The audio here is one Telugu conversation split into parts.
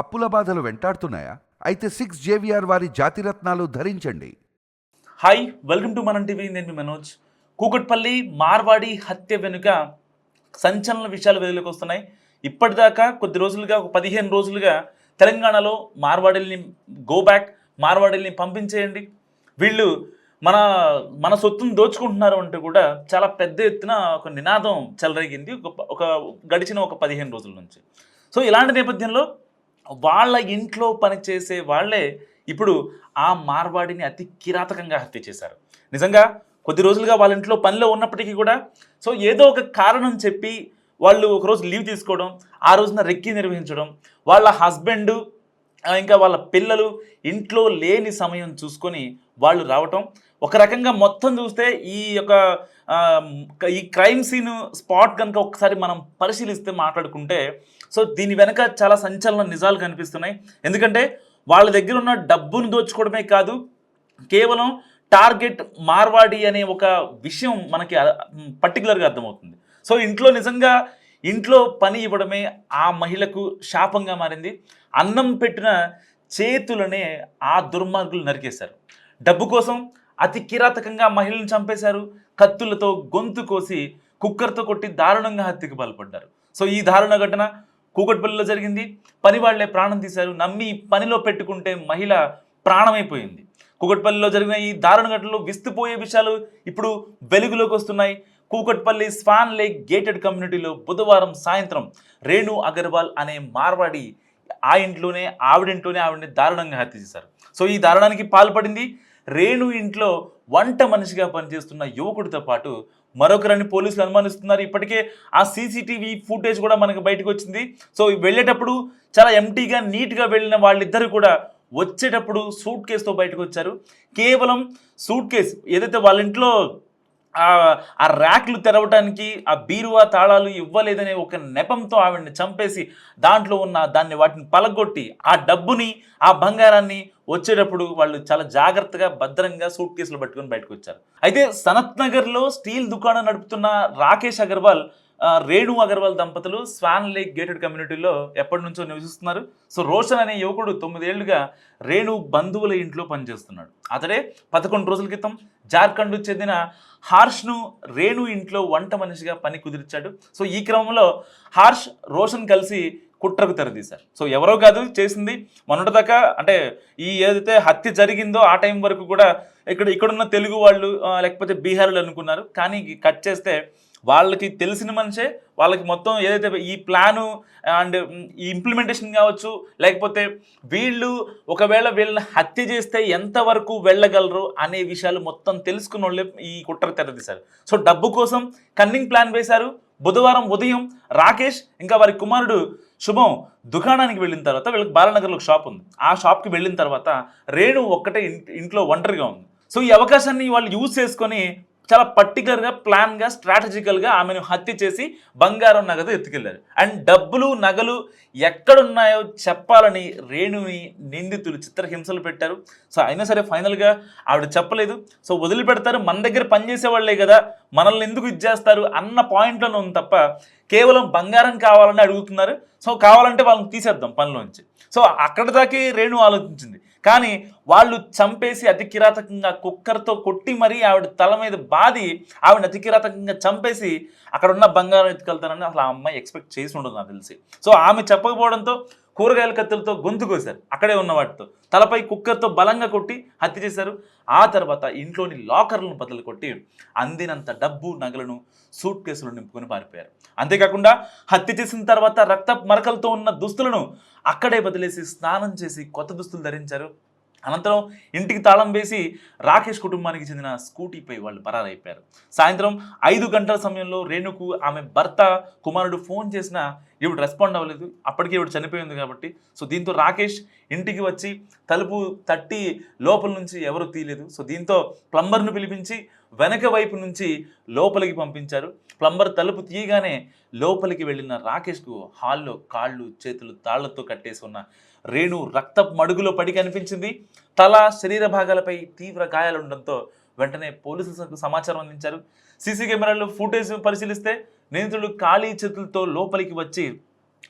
అప్పుల బాధలు వెంటాడుతున్నాయా? అయితే సిక్స్ జేవిఆర్ వారి జాతిరత్నాలు ధరించండి. Hi welcome to Manam TV నేను మీ మనోజ్. కూకట్పల్లి మార్వాడి హత్య వెనుక సంచలన విషయాలు వెలుగులోకి వస్తున్నాయి. ఇప్పటిదాకా కొద్ది రోజులుగా ఒక పదిహేను రోజులుగా తెలంగాణలో మార్వాడిల్ని గో బ్యాక్ మార్వాడిల్ని పంపించేయండి. వీళ్ళు మన మన సొత్తును దోచుకుంటున్నారు అంటే కూడా చాలా పెద్ద ఎత్తున ఒక నినాదం చెలరేగింది. ఒక గడిచిన ఒక పదిహేను రోజుల నుంచి. సో ఇలాంటి నేపథ్యంలో వాళ్ళ ఇంట్లో పనిచేసే వాళ్ళే ఇప్పుడు ఆ మార్వాడిని అతి కిరాతకంగా హత్య చేశారు. నిజంగా కొద్ది రోజులుగా వాళ్ళ ఇంట్లో పనిలో ఉన్నప్పటికీ కూడా సో ఏదో ఒక కారణం చెప్పి వాళ్ళు ఒకరోజు లీవ్ తీసుకోవడం ఆ రోజున రెక్కి నిర్వహించడం వాళ్ళ హస్బెండ్ ఇంకా వాళ్ళ పిల్లలు ఇంట్లో లేని సమయం చూసుకొని వాళ్ళు రావటం. ఒక రకంగా మొత్తం చూస్తే ఈ యొక్క ఈ క్రైమ్ సీన్ స్పాట్ కనుక ఒకసారి మనం పరిశీలిస్తే మాట్లాడుకుంటే సో దీని వెనక చాలా సంచలన నిజాలు కనిపిస్తున్నాయి. ఎందుకంటే వాళ్ళ దగ్గర ఉన్న డబ్బును దోచుకోవడమే కాదు కేవలం టార్గెట్ మార్వాడి అనే ఒక విషయం మనకి పర్టికులర్గా అర్థమవుతుంది. సో ఇంట్లో నిజంగా ఇంట్లో పని ఇవ్వడమే ఆ మహిళకు శాపంగా మారింది. అన్నం పెట్టిన చేతులనే ఆ దుర్మార్గులు నరికేశారు. డబ్బు కోసం అతి కిరాతకంగా మహిళను చంపేశారు. కత్తులతో గొంతు కోసి కుక్కర్తో కొట్టి దారుణంగా హత్యకు పాల్పడ్డారు. సో ఈ దారుణ ఘటన కూకట్పల్లిలో జరిగింది. పని వాళ్ళే ప్రాణం తీశారు. నమ్మి పనిలో పెట్టుకుంటే మహిళ ప్రాణమైపోయింది. కూకట్పల్లిలో జరిగిన ఈ దారుణ ఘటనలు విస్తుపోయే విషయాలు ఇప్పుడు వెలుగులోకి వస్తున్నాయి. కూకట్పల్లి స్వాన్ లేక్ గేటెడ్ కమ్యూనిటీలో బుధవారం సాయంత్రం రేణు అగర్వాల్ అనే మార్వాడి ఆ ఇంట్లోనే ఆవిడింట్లోనే ఆవిడని దారుణంగా హత్య చేశారు. సో ఈ దారుణానికి పాల్పడింది రేణు ఇంట్లో వంట మనిషిగా పనిచేస్తున్న యువకుడితో పాటు మరొకరని పోలీసులు అనుమానిస్తున్నారు. ఇప్పటికే ఆ సీసీటీవీ ఫుటేజ్ కూడా మనకు బయటకు వచ్చింది. సో వెళ్ళేటప్పుడు చాలా ఎంటీగా నీట్గా వెళ్ళిన వాళ్ళిద్దరు కూడా వచ్చేటప్పుడు సూట్ కేసుతో బయటకు వచ్చారు. కేవలం సూట్ కేసు. ఏదైతే వాళ్ళ ఇంట్లో ఆ- ర్యాక్లు తెరవడానికి ఆ బీరువా తాళాలు ఇవ్వలేదనే ఒక నెపంతో ఆవిడని చంపేసి దాంట్లో ఉన్న దాన్ని వాటిని పలగొట్టి ఆ డబ్బుని ఆ బంగారాన్ని వచ్చేటప్పుడు వాళ్ళు చాలా జాగ్రత్తగా భద్రంగా సూట్ కేసులు పట్టుకొని బయటకు వచ్చారు. అయితే సనత్ నగర్లో స్టీల్ దుకాణం నడుపుతున్న రాకేష్ అగర్వాల్ రేణు అగర్వాల్ దంపతులు స్వాన్ లేక్ గేటెడ్ కమ్యూనిటీలో ఎప్పటి నుంచో నివసిస్తున్నారు. సో రోషన్ అనే యువకుడు తొమ్మిదేళ్ళుగా రేణు బంధువుల ఇంట్లో పనిచేస్తున్నాడు. అతడే పదకొండు రోజుల క్రితం జార్ఖండ్ చెందిన హార్ష్ను రేణు ఇంట్లో వంట మనిషిగా పని కుదిర్చాడు. సో ఈ క్రమంలో హార్ష్ రోషన్ కలిసి కుట్రకు తెరదీశారు. సో ఎవరో కాదు చేసింది మొన్నటిదాకా అంటే ఈ ఏదైతే హత్య జరిగిందో ఆ టైం వరకు కూడా ఇక్కడ ఇక్కడున్న తెలుగు వాళ్ళు లేకపోతే బీహార్లు అనుకున్నారు. కానీ కట్ చేస్తే వాళ్ళకి తెలిసిన మనిషే వాళ్ళకి మొత్తం ఏదైతే ఈ ప్లాను అండ్ ఈ ఇంప్లిమెంటేషన్ కావచ్చు లేకపోతే వీళ్ళు ఒకవేళ వీళ్ళని హత్య చేస్తే ఎంతవరకు వెళ్ళగలరు అనే విషయాలు మొత్తం తెలుసుకున్న వాళ్ళే ఈ కుట్ర తెరదీశారు సో డబ్బు కోసం కన్నింగ్ ప్లాన్ వేశారు. బుధవారం ఉదయం రాకేష్ ఇంకా వారి కుమారుడు శుభం దుకాణానికి వెళ్ళిన తర్వాత వీళ్ళకి బాలనగర్లో ఒక షాప్ ఉంది. ఆ షాప్కి వెళ్ళిన తర్వాత రేణు ఒక్కటే ఇంట్లో ఒంటరిగా ఉంది. సో ఈ అవకాశాన్ని వాళ్ళు యూజ్ చేసుకొని చాలా పర్టికులర్గా ప్లాన్గా స్ట్రాటజికల్గా ఆమెను హత్య చేసి బంగారం నగదు ఎత్తుకెళ్ళారు. అండ్ డబ్బులు నగలు ఎక్కడున్నాయో చెప్పాలని రేణుని నిందితులు చిత్రహింసలు పెట్టారు. సో అయినా సరే ఫైనల్గా ఆవిడ చెప్పలేదు. సో వదిలిపెడతారు. మన దగ్గర పనిచేసే వాళ్ళే కదా. మనల్ని ఎందుకు ఇచ్చేస్తారు అన్న పాయింట్లోనే ఉంది తప్ప కేవలం బంగారం కావాలని అడుగుతున్నారు. సో కావాలంటే వాళ్ళని తీసేద్దాం పనిలోంచి. సో అక్కడ దాకే రేణు ఆలోచించింది. కానీ వాళ్ళు చంపేసి అతి కిరాతకంగా కుక్కర్తో కొట్టి మరీ ఆవిడ తల మీద బాది ఆవిడ అతి కిరాతకంగా చంపేసి అక్కడ ఉన్న బంగారం ఎత్తుకెళ్తానని అసలు ఆ అమ్మాయి ఎక్స్పెక్ట్ చేసి ఉండదు నాకు తెలిసి. సో ఆమె చెప్పకపోవడంతో కూరగాయల కత్తులతో గొంతు కోశారు. అక్కడే ఉన్న వాటితో. తలపై కుక్కర్తో బలంగా కొట్టి హత్య చేశారు. ఆ తర్వాత ఇంట్లోని లాకర్లను బదులు కొట్టి అందినంత డబ్బు నగలను సూట్ కేసులు నింపుకొని పారిపోయారు. అంతేకాకుండా హత్య చేసిన తర్వాత రక్త మరకలతో ఉన్న దుస్తులను అక్కడే వదిలేసి స్నానం చేసి కొత్త దుస్తులు ధరించారు. అనంతరం ఇంటికి తాళం వేసి రాకేష్ కుటుంబానికి చెందిన స్కూటీపై వాళ్ళు పరారైపోయారు. సాయంత్రం ఐదు గంటల సమయంలో రేణుకు ఆమె భర్త కుమారుడు ఫోన్ చేసినా ఇవిడు రెస్పాండ్ అవ్వలేదు. అప్పటికే ఇవిడు చనిపోయింది కాబట్టి. సో దీంతో రాకేష్ ఇంటికి వచ్చి తలుపు తట్టి లోపల నుంచి ఎవరు తీయలేదు. సో దీంతో ప్లంబర్ను పిలిపించి వెనక వైపు నుంచి లోపలికి పంపించారు. ప్లంబర్ తలుపు తీయగానే లోపలికి వెళ్ళిన రాకేష్కు హాల్లో కాళ్ళు చేతులు తాళ్ళతో కట్టేసి ఉన్న రేణు రక్త మడుగులో పడి కనిపించింది. తల శరీర భాగాలపై తీవ్ర గాయాలుండడంతో వెంటనే పోలీసులకు సమాచారం అందించారు. సీసీ కెమెరాల్లో ఫుటేజ్ పరిశీలిస్తే నిందితుడు ఖాళీ చేతులతో లోపలికి వచ్చి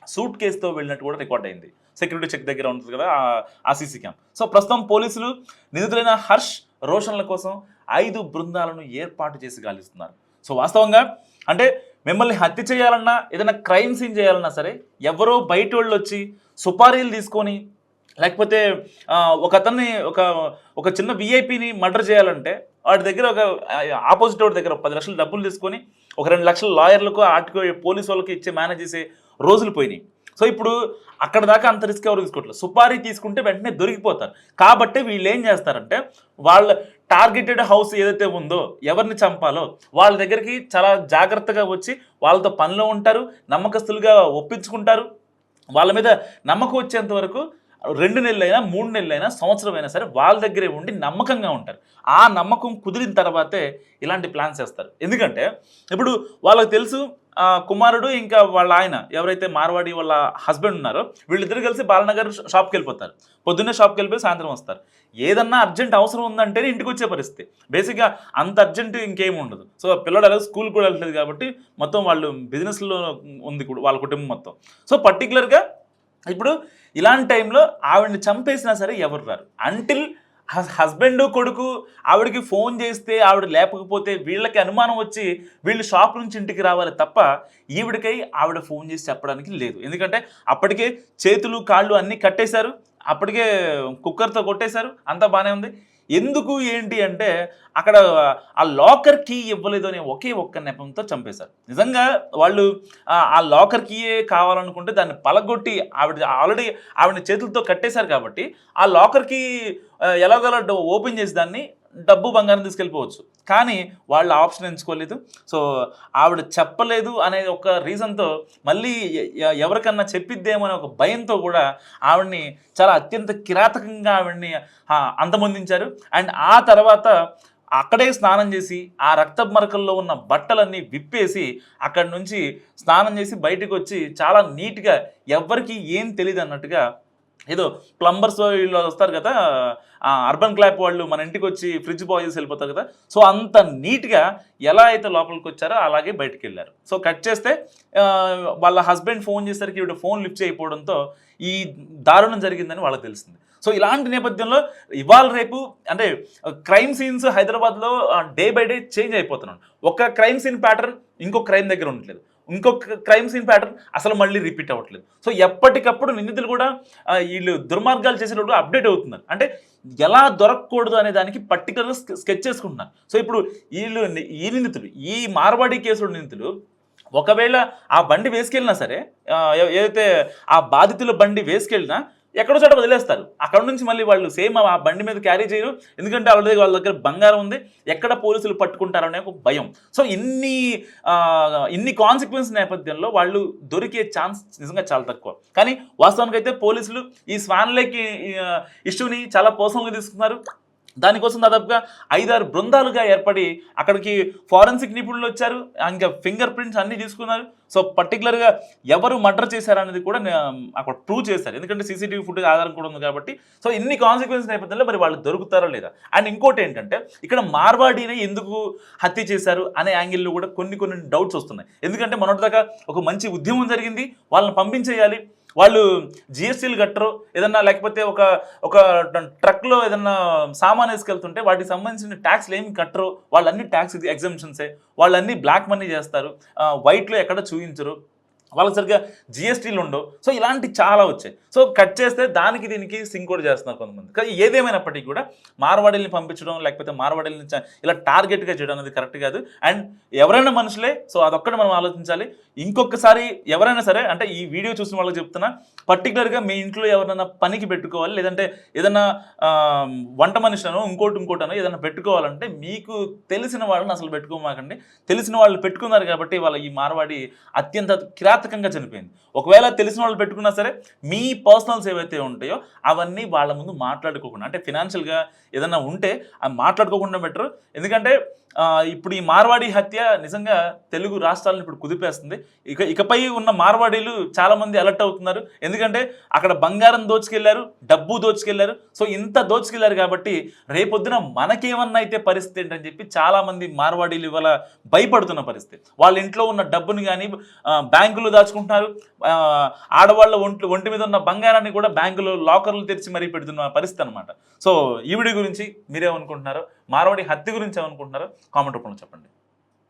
సూట్ కేసుతో వెళ్ళినట్టు కూడా రికార్డ్ అయింది. సెక్యూరిటీ చెక్ దగ్గర ఉంటుంది కదా ఆ- ఆ సీసీ క్యామ్. సో ప్రస్తుతం పోలీసులు నిందితులైన హర్ష్ రోషన్ల కోసం ఐదు బృందాలను ఏర్పాటు చేసి గాలిస్తున్నారు. సో వాస్తవంగా అంటే మిమ్మల్ని హత్య చేయాలన్నా ఏదైనా క్రైమ్ సీన్ చేయాలన్నా సరే ఎవరో బయట వాళ్ళు వచ్చి సుపారీలు తీసుకొని లేకపోతే ఒక అతన్ని ఒక ఒక చిన్న విఐపిని మర్డర్ చేయాలంటే వాడి దగ్గర ఒక ఆపోజిట్ వాడి దగ్గర ఒక పది లక్షలు డబ్బులు తీసుకొని ఒక రెండు లక్షల లాయర్లకు ఆటికో పోలీసు వాళ్ళకి ఇచ్చే మేనేజ్ చేసే రోజులు పోయినాయి. సో ఇప్పుడు అక్కడ దాకా అంత రిస్క్ ఎవరు తీసుకోవట్లేదు. సుపారీ తీసుకుంటే వెంటనే దొరికిపోతారు. కాబట్టి వీళ్ళు ఏం చేస్తారంటే వాళ్ళ టార్గెటెడ్ హౌస్ ఏదైతే ఉందో ఎవరిని చంపాలో వాళ్ళ దగ్గరికి చాలా జాగ్రత్తగా వచ్చి వాళ్ళతో పనిలో ఉంటారు నమ్మకస్తులుగా ఒప్పించుకుంటారు. వాళ్ళ మీద నమ్మకం వచ్చేంత వరకు రెండు నెలలైనా మూడు నెలలైనా సంవత్సరం అయినా సరే వాళ్ళ దగ్గరే ఉండి నమ్మకంగా ఉంటారు. ఆ నమ్మకం కుదిరిన తర్వాతే ఇలాంటి ప్లాన్స్ చేస్తారు. ఎందుకంటే ఇప్పుడు వాళ్ళకి తెలుసు కుమారుడు ఇంకా వాళ్ళ ఆయన ఎవరైతే మార్వాడి వాళ్ళ హస్బెండ్ ఉన్నారో వీళ్ళిద్దరు కలిసి బాలనగర్ షాప్కి వెళ్ళిపోతారు పొద్దున్నే షాప్కి వెళ్ళిపోయి సాయంత్రం వస్తారు. ఏదన్నా అర్జెంట్ అవసరం ఉందంటేనే ఇంటికి వచ్చే పరిస్థితి. బేసిక్గా అంత అర్జెంట్ ఇంకేం ఉండదు. సో పిల్లడు అలాగే స్కూల్ కూడా వెళ్ళట్లేదు కాబట్టి మొత్తం వాళ్ళు బిజినెస్లో ఉంది కూడా వాళ్ళ కుటుంబం మొత్తం. సో పర్టికులర్గా ఇప్పుడు ఇలాంటి టైంలో ఆవిడని చంపేసినా సరే ఎవరు రారు. అంటిల్ హస్బెండ్ కొడుకు ఆవిడకి ఫోన్ చేస్తే ఆవిడ లేపకపోతే వీళ్ళకి అనుమానం వచ్చి వీళ్ళు షాప్ నుంచి ఇంటికి రావాలి తప్ప ఈవిడకై ఆవిడ ఫోన్ చేసి చెప్పడానికి లేదు. ఎందుకంటే అప్పటికే చేతులు కాళ్ళు అన్నీ కట్టేశారు. అప్పటికే కుక్కర్తో కొట్టేశారు. అంతా బాగానే ఉంది. ఎందుకు ఏంటి అంటే అక్కడ ఆ లాకర్ కీ ఇవ్వలేదు అనే ఒకే ఒక్క నెపంతో చంపేశారు. నిజంగా వాళ్ళు ఆ- లాకర్ కీయే కావాలనుకుంటే దాన్ని పలగొట్టి ఆవిడ ఆల్రెడీ ఆవిడ చేతులతో కట్టేశారు కాబట్టి ఆ లాకర్ కీ ఎలాగోలా ఓపెన్ చేసి దాన్ని డబ్బు బంగారం తీసుకెళ్ళిపోవచ్చు. కానీ వాళ్ళు ఆప్షన్ ఎంచుకోలేదు. సో ఆవిడ చెప్పలేదు అనే ఒక రీజన్తో మళ్ళీ ఎవరికన్నా చెప్పిద్దేమో అనే ఒక భయంతో కూడా ఆవిడ్ని చాలా అత్యంత కిరాతకంగా ఆవిడ్ని అంతమొందించారు. అండ్ ఆ తర్వాత అక్కడే స్నానం చేసి ఆ రక్త మరకల్లో ఉన్న బట్టలన్నీ విప్పేసి అక్కడి నుంచి స్నానం చేసి బయటకు వచ్చి చాలా నీట్గా ఎవ్వరికీ ఏం తెలియదు అన్నట్టుగా ఏదో ప్లంబర్స్ వీళ్ళు వస్తారు కదా ఆ అర్బన్ క్లాప్ వాళ్ళు మన ఇంటికి వచ్చి ఫ్రిడ్జ్ బాయ్ చేసి వెళ్ళిపోతారు కదా. సో అంత నీట్గా ఎలా అయితే లోపలికి వచ్చారో అలాగే బయటికి వెళ్ళారు. సో కట్ చేస్తే వాళ్ళ హస్బెండ్ ఫోన్ చేసరికి ఈవిడ ఫోన్ లిఫ్ట్ చేయకపోవడంతో ఈ దారుణం జరిగిందని వాళ్ళకి తెలిసింది. సో ఇలాంటి నేపథ్యంలో ఇవాళ రేపు అంటే క్రైమ్ సీన్స్ హైదరాబాద్లో డే బై డే చేంజ్ అయిపోతున్నాడు ఒక క్రైమ్ సీన్ ప్యాటర్న్ ఇంకో క్రైమ్ దగ్గర ఉండట్లేదు. ఇంకొక క్రైమ్ సీన్ ప్యాటర్న్ అసలు మళ్ళీ రిపీట్ అవ్వట్లేదు. సో ఎప్పటికప్పుడు నిందితులు కూడా వీళ్ళు దుర్మార్గాలు చేసేటప్పుడు అప్డేట్ అవుతున్నారు. అంటే ఎలా దొరకకూడదు అనే దానికి పర్టికులర్గా స్కెచ్ చేసుకుంటున్నారు. సో ఇప్పుడు వీళ్ళు ఈ నిందితులు ఈ మార్వాడి కేసుల నిందితులు ఒకవేళ ఆ బండి వేసుకెళ్ళినా సరే ఏదైతే ఆ బాధితుల బండి వేసుకెళ్ళినా ఎక్కడో చోట వదిలేస్తారు. అక్కడ నుంచి మళ్ళీ వాళ్ళు సేమ్ ఆ బండి మీద క్యారీ చేయరు. ఎందుకంటే వాళ్ళ వాళ్ళ దగ్గర బంగారం ఉంది. ఎక్కడ పోలీసులు పట్టుకుంటారనే ఒక భయం. సో ఇన్ని ఇన్ని కాన్సిక్వెన్స్ నేపథ్యంలో వాళ్ళు దొరికే ఛాన్స్ నిజంగా చాలా తక్కువ. కానీ వాస్తవానికి అయితే పోలీసులు ఈ స్వాన్ ఇష్యూని చాలా పర్సనల్గా తీసుకున్నారు. దానికోసం దాదాపుగా ఐదారు బృందాలుగా ఏర్పడి అక్కడికి ఫారెన్సిక్ నిపుణులు వచ్చారు. ఇంకా ఫింగర్ ప్రింట్స్ అన్నీ తీసుకున్నారు. సో పర్టికులర్గా ఎవరు మర్డర్ చేశారనేది కూడా అక్కడ ప్రూవ్ చేశారు. ఎందుకంటే సీసీటీవీ ఫుటేజ్ ఆధారం కూడా ఉంది కాబట్టి. సో ఇన్ని కాన్సిక్వెన్స్ నేపథ్యంలో మరి వాళ్ళు దొరుకుతారా లేదా? అండ్ ఇంకోటి ఏంటంటే ఇక్కడ మార్వాడీని ఎందుకు హత్య చేశారు అనే యాంగిల్లో కూడా కొన్ని కొన్ని డౌట్స్ వస్తున్నాయి. ఎందుకంటే మొన్నటిదాకా ఒక మంచి ఉద్యమం జరిగింది. వాళ్ళని పంపించేయాలి. వాళ్ళు జిఎస్టీలు కట్టరు. ఏదన్నా లేకపోతే ఒక ఒక ట్రక్లో ఏదన్నా సామాన్ వేసుకెళ్తుంటే వాటికి సంబంధించిన ట్యాక్స్లు ఏమి కట్టరు. వాళ్ళన్ని ట్యాక్స్ ఎగ్జామ్షన్సే. వాళ్ళన్నీ బ్లాక్ మనీ చేస్తారు. వైట్లో ఎక్కడ చూపించరు వాళ్ళకి సరిగ్గా జిఎస్టీలు ఉండవు. సో ఇలాంటి చాలా వచ్చాయి. సో కట్ చేస్తే దానికి దీనికి సింక్ కూడా చేస్తున్నారు కొంతమంది. కానీ ఏదేమైనప్పటికీ కూడా మార్వాడీల్ని పంపించడం లేకపోతే మార్వాడీల్ని ఇలా టార్గెట్గా చేయడం అనేది కరెక్ట్ కాదు. అండ్ ఎవరైనా మనుషులే సో అదొక్కటి మనం ఆలోచించాలి. ఇంకొకసారి ఎవరైనా సరే అంటే ఈ వీడియో చూసిన వాళ్ళకి చెప్తున్నా పర్టికులర్గా మీ ఇంట్లో ఎవరైనా పనికి పెట్టుకోవాలి లేదంటే ఏదైనా వంట మనిషినో ఇంకోటి ఇంకోటనో ఏదైనా పెట్టుకోవాలంటే మీకు తెలిసిన వాళ్ళని అసలు పెట్టుకోమాకండి. తెలిసిన వాళ్ళు పెట్టుకున్నారు కాబట్టి వాళ్ళ ఈ మార్వాడి అత్యంత కిరాతకంగా చనిపోయింది. ఒకవేళ తెలిసిన వాళ్ళు పెట్టుకున్నా సరే మీ పర్సనల్స్ ఏవైతే ఉంటాయో అవన్నీ వాళ్ళ ముందు మాట్లాడుకోకుండా అంటే ఫినాన్షియల్గా ఏదైనా ఉంటే అవి మాట్లాడుకోకుండా బెటర్. ఎందుకంటే ఇప్పుడు ఈ మార్వాడి హత్య నిజంగా తెలుగు రాష్ట్రాలను ఇప్పుడు కుదిపేస్తుంది. ఇక ఇకపై ఉన్న మార్వాడీలు చాలా మంది అలర్ట్ అవుతున్నారు. ఎందుకంటే అక్కడ బంగారం దోచుకెళ్ళారు డబ్బు దోచుకెళ్ళారు. సో ఇంత దోచుకెళ్ళారు కాబట్టి రేపొద్దున మనకేమన్నా అయితే పరిస్థితి ఏంటని చెప్పి చాలా మంది మార్వాడీలు ఇవాళ భయపడుతున్న పరిస్థితి. వాళ్ళ ఇంట్లో ఉన్న డబ్బుని కానీ బ్యాంకులు దాచుకుంటున్నారు. ఆడవాళ్ళ ఒంట్లు ఒంటి మీద ఉన్న బంగారాన్ని కూడా బ్యాంకులో లాకర్లు తెరిచి మరీ పెడుతున్న పరిస్థితి అనమాట సో ఈవిడి గురించి మీరేమనుకుంటున్నారో? మార్వాడి హత్య గురించి ఏమనుకుంటున్నారో కామెంట్ రూపంలో చెప్పండి.